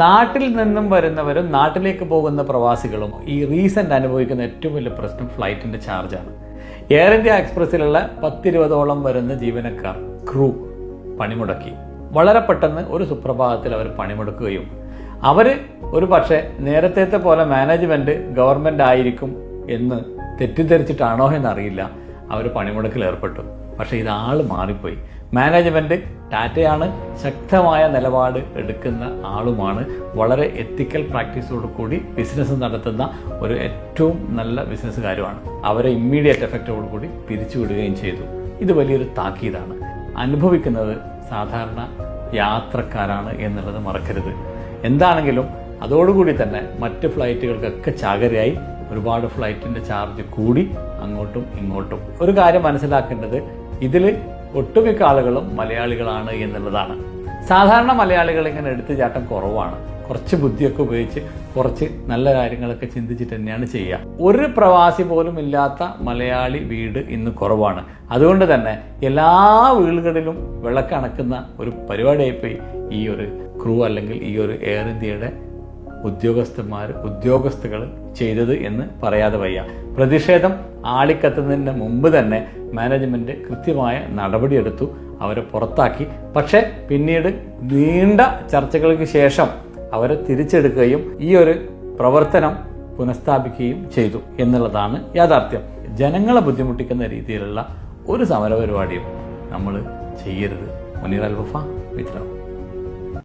നാട്ടിൽ നിന്നും വരുന്നവരും നാട്ടിലേക്ക് പോകുന്ന പ്രവാസികളും ഈ റീസെന്റ് അനുഭവിക്കുന്ന ഏറ്റവും വലിയ പ്രശ്നം ഫ്ലൈറ്റിന്റെ ചാർജാണ് എയർ ഇന്ത്യ എക്സ്പ്രസ്സിലുള്ള പത്തിരുപതോളം വരുന്ന ജീവനക്കാർ ക്രൂ പണിമുടക്കി. വളരെ പെട്ടെന്ന് ഒരു സുപ്രഭാതത്തിൽ അവർ പണിമുടക്കുകയും അവർ ഒരു പക്ഷേ നേരത്തെ പോലെ മാനേജ്മെന്റ് ഗവൺമെന്റ് ആയിരിക്കും എന്ന് തെറ്റിദ്ധരിച്ചിട്ടാണോ എന്നറിയില്ല. അവർ പണിമുടക്കിൽ ഏർപ്പെട്ടു. പക്ഷേ ഇതാൾ മാറിപ്പോയി. മാനേജ്മെന്റ് ടാറ്റയാണ് ശക്തമായ നിലപാട് എടുക്കുന്ന ആളുമാണ്. വളരെ എത്തിക്കൽ പ്രാക്ടീസോട് കൂടി ബിസിനസ് നടത്തുന്ന ഒരു ഏറ്റവും നല്ല ബിസിനസ്സുകാരുമാണ് അവരെ ഇമ്മീഡിയറ്റ് എഫക്റ്റോട് കൂടി പിരിച്ചുവിടുകയും ചെയ്തു. ഇത് വലിയൊരു താക്കീതാണ്. അനുഭവിക്കുന്നത് സാധാരണ യാത്രക്കാരാണ് എന്നുള്ളത് മറക്കരുത്. എന്താണെങ്കിലും അതോടുകൂടി തന്നെ മറ്റ് ഫ്ലൈറ്റുകൾക്കൊക്കെ ചാകരയായി ഒരുപാട് ഫ്ലൈറ്റിന്റെ ചാർജ് കൂടി അങ്ങോട്ടും ഇങ്ങോട്ടും. ഒരു കാര്യം മനസ്സിലാക്കേണ്ടത് ഇതിൽ ഒട്ടുമിക്ക ആളുകളും മലയാളികളാണ് എന്നുള്ളതാണ്. സാധാരണ മലയാളികൾ ഇങ്ങനെ എടുത്തു ചാട്ടം കുറവാണ്. കുറച്ച് ബുദ്ധിയൊക്കെ ഉപയോഗിച്ച് കുറച്ച് നല്ല കാര്യങ്ങളൊക്കെ ചിന്തിച്ചിട്ട് തന്നെയാണ് ചെയ്യുക. ഒരു പ്രവാസി പോലും ഇല്ലാത്ത മലയാളി വീട് ഇന്ന് കുറവാണ്. അതുകൊണ്ട് തന്നെ എല്ലാ വീടുകളിലും വിളക്കണക്കുന്ന ഒരു പരിപാടിയായിപ്പോയി ഈ ഒരു ക്രൂ അല്ലെങ്കിൽ ഈ ഒരു എയർ ഇന്ത്യയുടെ ഉദ്യോഗസ്ഥന്മാർ ഉദ്യോഗസ്ഥകൾ ചെയ്തത് എന്ന് പറയാതെ വയ്യ. പ്രതിഷേധം ആളിക്കത്തുന്നതിന് മുമ്പ് തന്നെ മാനേജ്മെന്റ് കൃത്യമായ നടപടിയെടുത്തു അവരെ പുറത്താക്കി. പക്ഷേ പിന്നീട് നീണ്ട ചർച്ചകൾക്ക് ശേഷം അവരെ തിരിച്ചെടുക്കുകയും ഈ ഒരു പ്രവർത്തനം പുനഃസ്ഥാപിക്കുകയും ചെയ്തു എന്നുള്ളതാണ് യാഥാർത്ഥ്യം. ജനങ്ങളെ ബുദ്ധിമുട്ടിക്കുന്ന രീതിയിലുള്ള ഒരു സമരപരിപാടിയും നമ്മൾ ചെയ്യരുത്. മുനീർ അൽബഫ വിത്രം